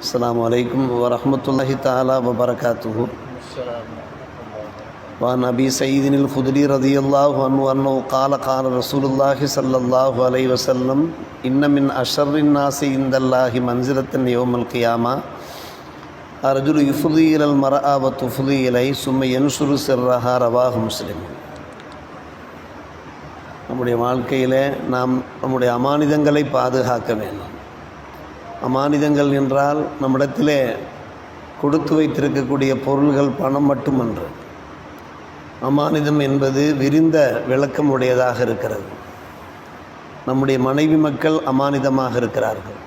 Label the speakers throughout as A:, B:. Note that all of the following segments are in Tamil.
A: السلام عليكم ورحمة الله تعالى وبركاته وعن أبي سيد الخدري رضي الله عنه أنه قال قال رسول الله صلى الله عليه وسلم إن من أشر الناس عند الله منزلة يوم القيامة الرجل يفضي إلى المرأة وتفضي إليه ثم ينشر سرها رواه مسلم நம்முடைய வாழ்க்கையில் நாம் நம்முடைய அமானிதங்களை பாதுகாக்க வேண்டும் அமானிதங்கள் என்றால் நம்மிடத்திலே கொடுத்து வைத்திருக்கக்கூடிய பொருள்கள் பணம் மட்டுமன்று. அமானிதம் என்பது விரிந்த விளக்கம் உடையதாக இருக்கிறது. நம்முடைய மனைவி மக்கள் அமானிதமாக இருக்கிறார்கள்.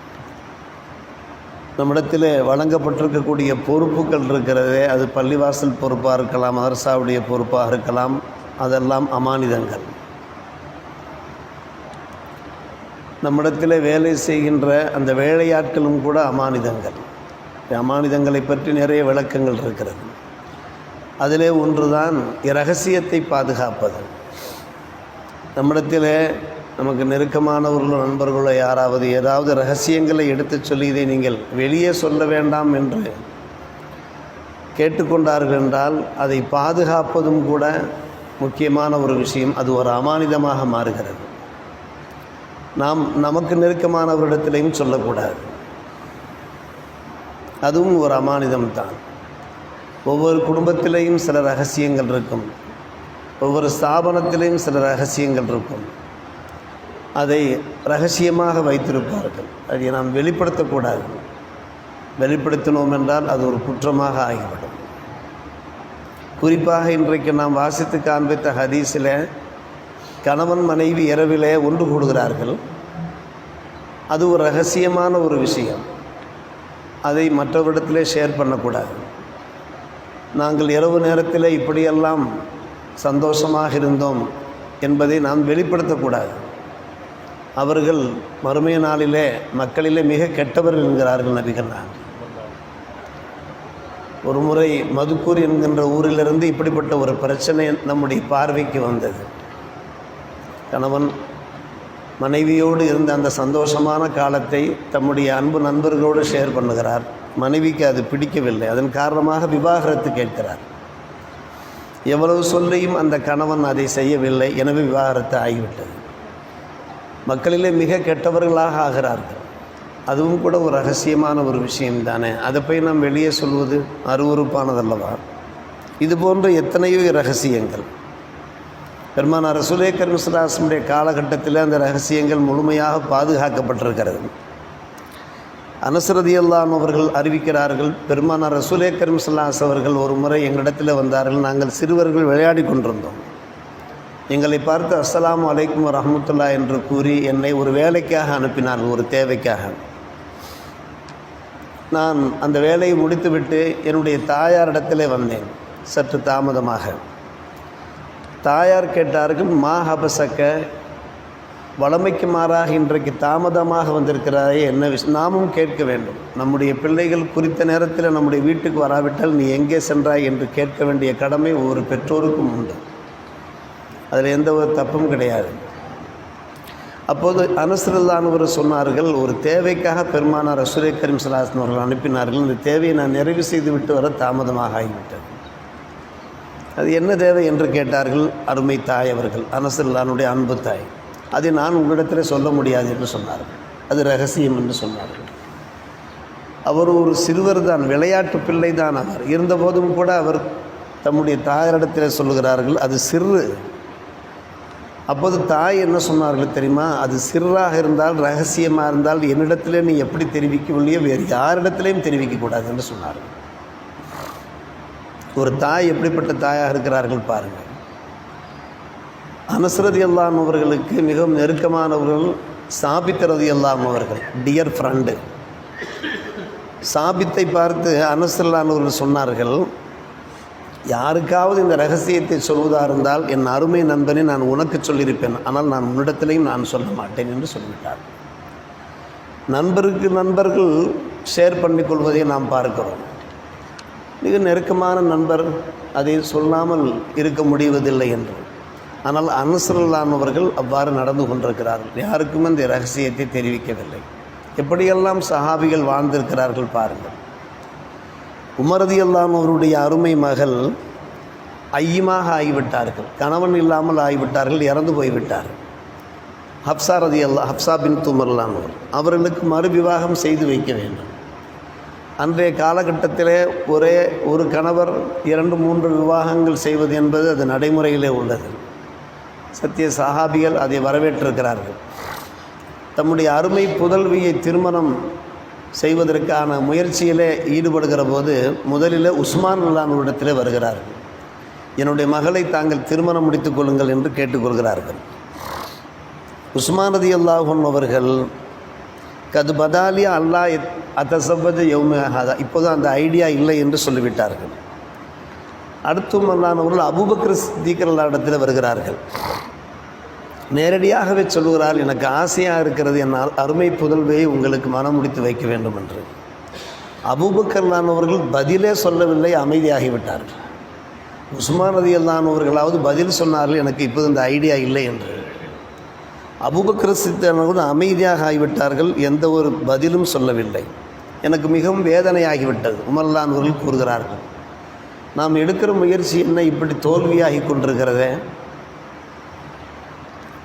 A: நம்மிடத்தில் வழங்கப்பட்டிருக்கக்கூடிய பொறுப்புகள் இருக்கிறதே அது பள்ளிவாசல் பொறுப்பாக இருக்கலாம் மதரசாவுடைய பொறுப்பாக இருக்கலாம் அதெல்லாம் அமானிதங்கள். நம்மிடத்தில் வேலை செய்கின்ற அந்த வேலையாட்களும் கூட அமானிதங்கள். அமானிதங்களை பற்றி நிறைய விளக்கங்கள் இருக்கிறது. அதிலே ஒன்று தான் இரகசியத்தை பாதுகாப்பது. நம்மிடத்தில் நமக்கு நெருக்கமானவர்களோ நண்பர்களோ யாராவது ஏதாவது ரகசியங்களை எடுத்துச் சொல்லி இதை நீங்கள் வெளியே சொல்ல வேண்டாம் என்று கேட்டுக்கொண்டார்கள் என்றால் அதை பாதுகாப்பதும் கூட முக்கியமான ஒரு விஷயம். அது ஒரு அமானிதமாக மாறுகிறது. நாம் நமக்கு நெருக்கமானவரிடத்திலையும் சொல்லக்கூடாது. அதுவும் ஒரு அமானிதம் தான் ஒவ்வொரு குடும்பத்திலையும் சில ரகசியங்கள் இருக்கும். ஒவ்வொரு ஸ்தாபனத்திலையும் சில ரகசியங்கள் இருக்கும். அதை ரகசியமாக வைத்திருப்பார்கள். அதை நாம் வெளிப்படுத்தக்கூடாது. வெளிப்படுத்தினோம் என்றால் அது ஒரு குற்றமாக ஆகிவிடும். குறிப்பாக இன்றைக்கு நாம் வாசித்து காண்பித்த ஹதீஸில் கணவன் மனைவி இரவிலே ஒன்று கூடுகிறார்கள். அது ஒரு ரகசியமான ஒரு விஷயம். அதை மற்றவரிடத்திலே ஷேர் பண்ணக்கூடாது. நாங்கள் இரவு நேரத்தில் இப்படியெல்லாம் சந்தோஷமாக இருந்தோம் என்பதை நாம் வெளிப்படுத்தக்கூடாது. அவர்கள் மறுமைய நாளிலே மக்களிலே மிக கெட்டவர்கள் என்கிறார்கள் நபிகள் நான் ஒரு முறை மதுக்கூர் என்கின்ற ஊரிலிருந்து இப்படிப்பட்ட ஒரு பிரச்சனை நம்முடைய பார்வைக்கு வந்தது. கணவன் மனைவியோடு இருந்த அந்த சந்தோஷமான காலத்தை தம்முடைய அன்பு நண்பர்களோடு ஷேர் பண்ணுகிறார். மனைவிக்கு அது பிடிக்கவில்லை. அதன் காரணமாக விவாகரத்து கேட்கிறார். எவ்வளவு சொல்லியும் அந்த கணவன் அதை செய்யவில்லை. எனவே விவாகரத்து ஆகிவிட்டது. மக்களிலே மிக கெட்டவர்களாக ஆகிறார்கள். அதுவும் கூட ஒரு ரகசியமான ஒரு விஷயம் தானே அதை போய் நாம் வெளியே சொல்வது அருவறுப்பானதல்லவா இது போன்ற எத்தனையோ ரகசியங்கள். பெருமான ரசுலே கரிமசுலாசனுடைய காலகட்டத்தில் அந்த ரகசியங்கள் முழுமையாக பாதுகாக்கப்பட்டிருக்கிறது. அனசரதியல்லான் அவர்கள் அறிவிக்கிறார்கள் பெருமானார் ரசூலே கர்மசல்லாஸ் அவர்கள் ஒரு முறை எங்களிடத்தில் வந்தார்கள் நாங்கள் சிறுவர்கள் விளையாடி கொண்டிருந்தோம். எங்களை பார்த்து அஸ்ஸலாமு அலைக்கும் ரஹமத்துல்லா என்று கூறி என்னை ஒரு வேலைக்காக அனுப்பினார்கள் ஒரு தேவைக்காக. நான் அந்த வேலையை முடித்துவிட்டு என்னுடைய தாயாரிடத்திலே வந்தேன் சற்று தாமதமாக. தாயார் கேட்டார்கள் மா ஹபசக்க வளமைக்கு மாறாக இன்றைக்கு தாமதமாக வந்திருக்கிறாரே என்ன விஷயம் நாமும் கேட்க வேண்டும். நம்முடைய பிள்ளைகள் குறித்த நேரத்தில் நம்முடைய வீட்டுக்கு வராவிட்டால் நீ எங்கே சென்றாய்? என்று கேட்க வேண்டிய கடமை ஒவ்வொரு பெற்றோருக்கும் உண்டு. அதில் எந்த ஒரு தப்பும் கிடையாது. அப்போது அனுசரில்லானவர் சொன்னார்கள் ஒரு தேவைக்காக பெருமானார் அசுரே கரீம் சலாசன் அவர்கள் அனுப்பினார்கள். இந்த தேவையை நான் நிறைவு செய்து விட்டு வர தாமதமாக ஆகிவிட்டது. அது என்ன தேவை என்று கேட்டார்கள் அருமை தாய் அவர்கள் அனசல்லானுடைய அன்பு தாய். அதை நான் உங்களிடத்தில் சொல்ல முடியாது என்று சொன்னார்கள். அது ரகசியம் என்று சொன்னார்கள். அவர் ஒரு சிறுவர் தான் விளையாட்டு பிள்ளை தான் அவர். இருந்தபோதும் கூட அவர் தம்முடைய தாயாரிடத்தில் சொல்லுகிறார்கள் அது சிறு. அப்போது தாய் என்ன சொன்னார்கள் தெரியுமா? அது சிறாக இருந்தால் ரகசியமாக இருந்தால் என்னிடத்திலே நீ எப்படி தெரிவிக்கவில்லையோ வேறு யாரிடத்திலையும் தெரிவிக்கக்கூடாது என்று சொன்னார்கள். ஒரு தாய் எப்படிப்பட்ட தாயாக இருக்கிறார்கள் பாருங்கள். அனசரதி அல்லாம் அவர்களுக்கு மிகவும் நெருக்கமானவர்கள் சாபித்தரது அல்லாம் அவர்கள் டியர் ஃப்ரெண்டு சாபித்தை பார்த்து அனசரல்லானவர்கள் சொன்னார்கள் யாருக்காவது இந்த ரகசியத்தை சொல்வதாக இருந்தால் என் அருமை நண்பனை நான் உனக்கு சொல்லியிருப்பேன். ஆனால் நான் உன்னிடத்திலையும் நான் சொல்ல மாட்டேன் என்று சொல்லிவிட்டார். நண்பருக்கு நண்பர்கள் ஷேர் பண்ணிக்கொள்வதை நாம் பார்க்கிறோம். மிக நெருக்கமான நண்பர் அதை சொல்லாமல் இருக்க முடிவதில்லை என்று. ஆனால் அனுசரலானவர்கள் அவ்வாறு நடந்து கொண்டிருக்கிறார்கள். யாருக்கும் அந்த ரகசியத்தை தெரிவிக்கவில்லை. எப்படியெல்லாம் சஹாபிகள் வாழ்ந்திருக்கிறார்கள் பாருங்கள். உமரதி அவருடைய அருமை மகள் ஐயமாக ஆகிவிட்டார்கள். கணவன் இல்லாமல் ஆகிவிட்டார்கள் இறந்து போய்விட்டார்கள். ஹப்சா ரதி அல்லா ஹப்சா பின் துமர்லானவர் அவர்களுக்கு மறுவிவாகம் செய்து வைக்க வேண்டும். அன்றைய காலகட்டத்திலே ஒரே ஒரு கணவர் இரண்டு மூன்று விவாகங்கள் செய்வது என்பது அது நடைமுறையிலே உள்ளது. சத்திய சஹாபிகள் அதை வரவேற்றிருக்கிறார்கள். தம்முடைய அருமை புதல்வியை திருமணம் செய்வதற்கான முயற்சியிலே ஈடுபடுகிற போது முதலில் உஸ்மான் அல்லானுடத்திலே வருகிறார்கள். என்னுடைய மகளை தாங்கள் திருமணம் முடித்துக் கொள்ளுங்கள் என்று கேட்டுக்கொள்கிறார்கள். உஸ்மான் ரதி அல்லாஹன் அவர்கள் கது பதாலியா அல்லா அத்தசபத யௌமஹாதா இப்போது அந்த ஐடியா இல்லை என்று சொல்லிவிட்டார்கள். அடுத்தும் அல்லானவர்கள் அபுபக்ர தீக்கரல்லா வருகிறார்கள். நேரடியாகவே சொல்லுகிறார் எனக்கு ஆசையாக இருக்கிறது என்னால் அருமை புதல்வையை உங்களுக்கு மனம் முடித்து வைக்க வேண்டும் என்று. அபுபக்கர்லானவர்கள் பதிலே சொல்லவில்லை அமைதியாகிவிட்டார்கள். உஸ்மான் ரதி அல்லானவர்களாவது பதில் சொன்னார்கள் எனக்கு இப்போது இந்த ஐடியா இல்லை என்று. அபுபக்கர் சித்தனவர்கள் அமைதியாக ஆகிவிட்டார்கள் எந்த ஒரு பதிலும் சொல்லவில்லை. எனக்கு மிகவும் வேதனையாகிவிட்டது. உமர்லானவர்கள் கூறுகிறார்கள் நாம் எடுக்கிற முயற்சி என்ன? இப்படி தோல்வியாகி கொண்டிருக்கிறதே.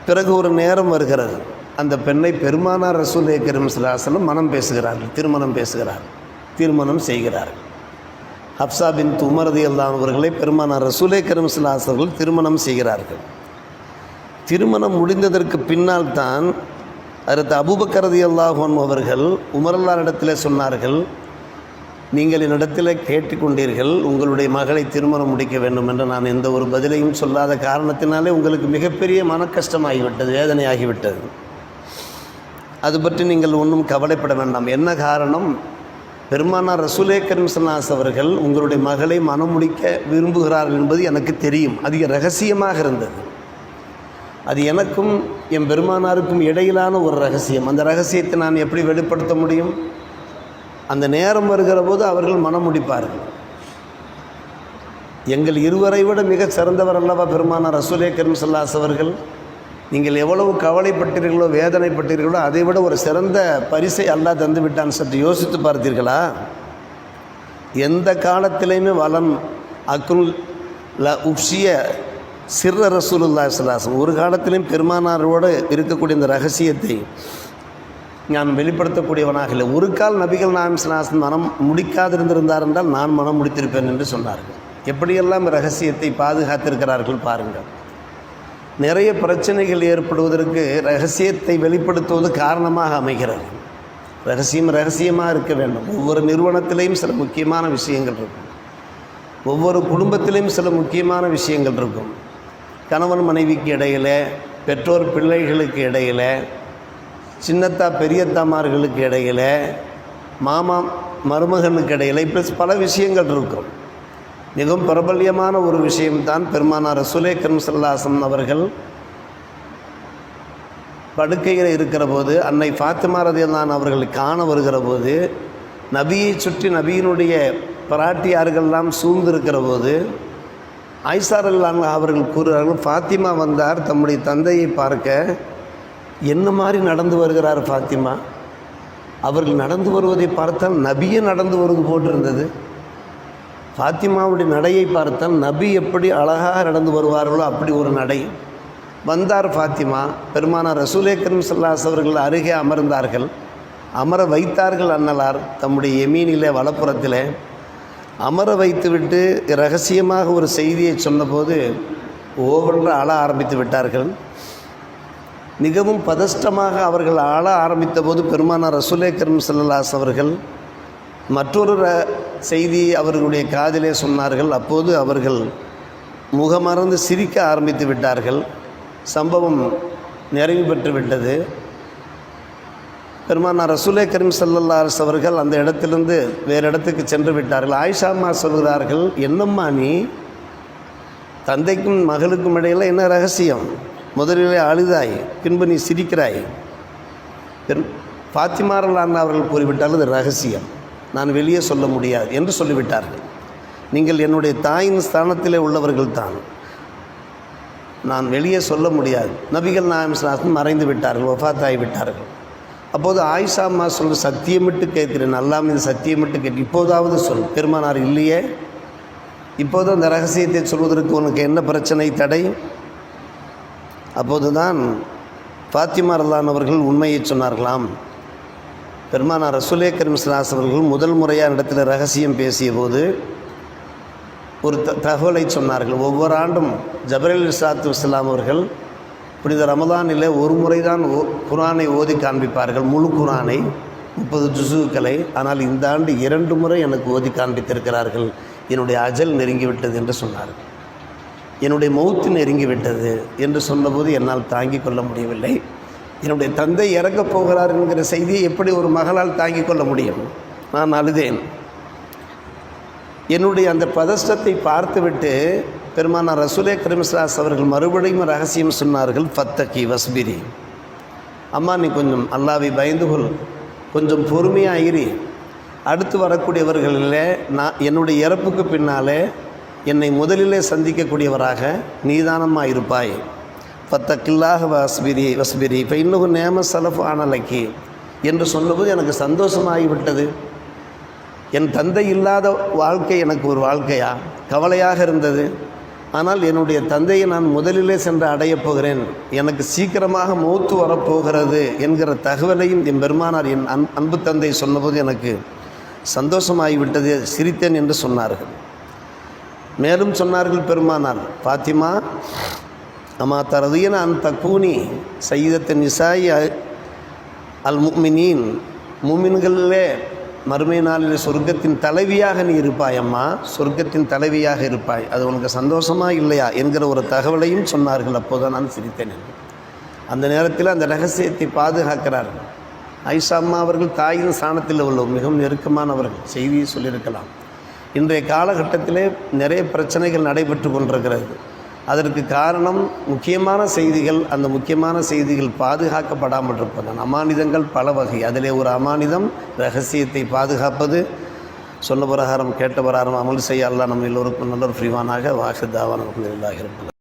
A: பிறகு ஒரு நேரம் வருகிறது. அந்த பெண்ணை பெருமானார் ரசூலே கரீம் சிலாசலம் மனம் பேசுகிறார்கள் திருமணம் பேசுகிறார்கள் திருமணம் செய்கிறார்கள். ஹப்சா பின் துமரதி அல்லாம் அவர்களை பெருமானார் ரசூலே கரீம் சிலாசர்கள் திருமணம் செய்கிறார்கள். திருமணம் முடிந்ததற்கு பின்னால் தான் அடுத்த அபுபக்கரதி அல்லாஹோன் அவர்கள் உமரல்லாரிடத்தில் சொன்னார்கள் நீங்கள் என்னிடத்தில் கேட்டுக்கொண்டீர்கள் உங்களுடைய மகளை திருமணம் முடிக்க வேண்டும் என்று நான் எந்த ஒரு பதிலையும் சொல்லாத காரணத்தினாலே உங்களுக்கு மிகப்பெரிய மன கஷ்டமாகிவிட்டது வேதனையாகிவிட்டது. அது பற்றி நீங்கள் ஒன்றும் கவலைப்பட வேண்டாம். என்ன காரணம்? பெருமானார் ரசூலே கரீம்சல்லாஸ் அவர்கள் உங்களுடைய மகளை மனம் முடிக்க விரும்புகிறார்கள் என்பது எனக்கு தெரியும். அதிக ரகசியமாக இருந்தது. அது எனக்கும் என் பெருமானாருக்கும் இடையிலான ஒரு ரகசியம். அந்த ரகசியத்தை நான் எப்படி வெளிப்படுத்த முடியும்? அந்த நேரம் வருகிற போது அவர்கள் மனம் முடிப்பார்கள். எங்கள் இருவரை விட மிகச் சிறந்தவர் அல்லவா பெருமானார் ரசூலே கரும் சல்லாஸ் அவர்கள்? நீங்கள் எவ்வளவு கவலைப்பட்டீர்களோ வேதனைப்பட்டீர்களோ அதை விட ஒரு சிறந்த பரிசை அல்லாஹ் தந்து விட்டான் சற்று யோசித்து பார்த்தீர்களா? எந்த காலத்திலையுமே வளம் அக்குல் ல உப்சிய சிற ரசூலுல்லா சலாசம் ஒரு காலத்திலையும் பெருமானாரோடு இருக்கக்கூடிய இந்த ரகசியத்தை நான் வெளிப்படுத்தக்கூடியவனாக இல்லை. ஒரு கால் நபிகள் நாம் சிலாசன் மனம் முடிக்காதிருந்திருந்தார் என்றால் நான் மனம் முடித்திருப்பேன் என்று சொன்னார்கள். எப்படியெல்லாம் ரகசியத்தை பாதுகாத்திருக்கிறார்கள் பாருங்கள். நிறைய பிரச்சனைகள் ஏற்படுவதற்கு ரகசியத்தை வெளிப்படுத்துவது காரணமாக அமைகிறது. ரகசியம் ரகசியமாக இருக்க வேண்டும். ஒவ்வொரு நிறுவனத்திலையும் சில முக்கியமான விஷயங்கள் இருக்கும். ஒவ்வொரு குடும்பத்திலையும் சில முக்கியமான விஷயங்கள் இருக்கும். கணவன் மனைவிக்கு இடையில் பெற்றோர் பிள்ளைகளுக்கு இடையில் சின்னத்தா பெரியத்தாமார்களுக்கு இடையில் மாமா மருமகனுக்கு இடையில் ப்ளஸ் பல விஷயங்கள் இருக்கும். மிகவும் பிரபல்யமான ஒரு விஷயம்தான் பெருமானார் ரசூலே கரும் அவர்கள் படுக்கையில் இருக்கிற போது அன்னை ஃபாத்திமா ரதியல்லான் அவர்களை காண வருகிற போது நபியை சுற்றி நபியினுடைய பராட்டியார்கள்லாம் சூழ்ந்திருக்கிற போது ஐசார் அல்லான் அவர்கள் கூறுகிறார்கள் ஃபாத்திமா வந்தார் தம்முடைய தந்தையை பார்க்க. என்ன மாதிரி நடந்து வருகிறார் ஃபாத்திமா? அவர்கள் நடந்து வருவதை பார்த்தால் நபியே நடந்து வருவது போட்டிருந்தது. ஃபாத்திமாவுடைய நடையை பார்த்தால் நபி எப்படி அழகாக நடந்து வருவார்களோ அப்படி ஒரு நடை. வந்தார் ஃபாத்திமா. பெருமானார் ரசூலே கரீம் சல்லாஸ் அவர்கள் அருகே அமர்ந்தார்கள். அமர வைத்தார்கள் அன்னலார் தம்முடைய எமீனிலே வலப்புறத்தில். அமர வைத்துவிட்டு ரகசியமாக ஒரு செய்தியை சொன்னபோது ஓவென்று ஆள ஆரம்பித்து விட்டார்கள். மிகவும் பதஷ்டமாக அவர்கள் ஆள ஆரம்பித்த போது பெருமானார் ரசூலே கரும் சல்லாஸ் அவர்கள் மற்றொரு ர செய்தி அவர்களுடைய காதிலே சொன்னார்கள். அப்போது அவர்கள் முகமறந்து சிரிக்க ஆரம்பித்து விட்டார்கள். சம்பவம் நிறைவு பெற்று விட்டது. பெருமானார் ரசூலே கரீம் சல்லல்லாஸ் அவர்கள் அந்த இடத்திலிருந்து வேறு இடத்துக்கு சென்று விட்டார்கள். ஆயிஷா அம்மா சொல்கிறார்கள் என்னம்மா நீ? தந்தைக்கும் மகளுக்கும் இடையில் என்ன ரகசியம்? முதலிலே அழுதாய் பின்பு நீ சிரிக்கிறாய். பாத்திமாரலான் அவர்கள் கூறிவிட்டால் அது ரகசியம். நான் வெளியே சொல்ல முடியாது என்று சொல்லிவிட்டார்கள். நீங்கள் என்னுடைய தாயின் ஸ்தானத்திலே உள்ளவர்கள் தான். நான் வெளியே சொல்ல முடியாது. நபிகள் நாயம் மறைந்து விட்டார்கள் ஒஃபாத்தாய் விட்டார்கள் அப்போது ஆயிஷா அம்மா சொல்ற சத்தியமிட்டு கேட்கிறேன். நல்லா இது சத்தியமிட்டு கேட்டு இப்போதாவது சொல் பெருமானார் இல்லையே? இப்போது அந்த ரகசியத்தை சொல்வதற்கு உனக்கு என்ன பிரச்சனை தடை? அப்போதுதான் ஃபாத்திமா ரல்லான் அவர்கள் உண்மையை சொன்னார்களாம். பெருமானார் ரசுலே கரிம்ஸ்லாஸ் அவர்கள் முதல் முறையாக இடத்துல ரகசியம் பேசிய போது ஒரு த தகவலை சொன்னார்கள். ஒவ்வொரு ஆண்டும் ஜபரல் இஸ்லாத்து இஸ்லாம் அவர்கள் புனித ரமதானில் ஒரு முறை தான் ஓ குரானை ஓதி காண்பிப்பார்கள். முழு குரானை முப்பது ஜுசுக்களை ஆனால் இந்த ஆண்டு இரண்டு முறை எனக்கு ஓதி காண்பித்திருக்கிறார்கள். என்னுடைய அஜல் நெருங்கிவிட்டது என்று சொன்னார்கள் என்னுடைய மௌத்து நெருங்கிவிட்டது என்று சொன்னபோது என்னால் தாங்கிக் கொள்ள முடியவில்லை. என்னுடைய தந்தை இறக்கப் போகிறார் என்கிற செய்தியை எப்படி ஒரு மகளால் தாங்கிக் கொள்ள முடியும்? நான் அழுதேன். என்னுடைய அந்த பதஷ்டத்தை பார்த்துவிட்டு பெருமானார் ரசூலே கரிமஸ்ராஸ் அவர்கள் மறுபடியும் ரகசியம் சொன்னார்கள் ஃபத்தகி வஸ்பிரி. அம்மா நீ கொஞ்சம் அல்லாவை பயந்து கொள். கொஞ்சம் பொறுமையாகிரி அடுத்து வரக்கூடியவர்களில் நான் என்னுடைய இறப்புக்கு பின்னாலே என்னை முதலிலே சந்திக்கக்கூடியவராக நீதானமாக இருப்பாய். ஃபத்தக்கில்லாக வஸ்பிரி வஸ்பிரி. இப்போ இன்னும் நேம சலஃப் ஆனலைக்கு. என்று சொன்னபோது எனக்கு சந்தோஷமாகிவிட்டது. என் தந்தை இல்லாத வாழ்க்கை எனக்கு ஒரு வாழ்க்கையா? கவலையாக இருந்தது. ஆனால் என்னுடைய தந்தையை நான் முதலிலே சென்று அடையப் போகிறேன். எனக்கு சீக்கிரமாக மூத்து வரப்போகிறது என்கிற தகவலையும் என் பெருமானார் என் அன் அன்பு தந்தை சொன்னபோது எனக்கு சந்தோஷமாகிவிட்டது சிரித்தேன் என்று சொன்னார்கள். மேலும் சொன்னார்கள் பெருமானார் பாத்திமா அம்மா தரதியன அன் தக்கூனி சையதத்தின் நிசாயி அல் முக்மினீன் மூமின்களிலே மறுமை நாளில் சொர்க்கத்தின் தலைவியாக நீ இருப்பாய் அம்மா. சொர்க்கத்தின் தலைவியாக இருப்பாய். அது உனக்கு சந்தோஷமா இல்லையா என்கிற ஒரு தகவலையும் சொன்னார்கள். அப்போதான் நான் சிரித்தேன் அந்த நேரத்தில் அந்த ரகசியத்தை பாதுகாக்கிறார்கள் ஐஷா அம்மா அவர்கள் தாயின் ஸ்தானத்தில் உள்ள மிகவும் நெருக்கமானவர்கள். செய்தியை சொல்லியிருக்கலாம். இன்றைய காலகட்டத்திலே நிறைய பிரச்சனைகள் நடைபெற்று கொண்டிருக்கிறது. அதற்கு காரணம் முக்கியமான செய்திகள் அந்த முக்கியமான செய்திகள் பாதுகாக்கப்படாமல் இருப்பதன் அமானிதங்கள் பல வகை. அதிலே ஒரு அமானிதம் ரகசியத்தை பாதுகாப்பது. சொன்ன பிரகாரம் கேட்ட பிரகாரம் அமல் செய்ய அல்லா நம்ம எல்லோருக்கும் நல்ல ஒரு ஃப்ரீவானாக வாசதாவான இல்லாக இருப்பது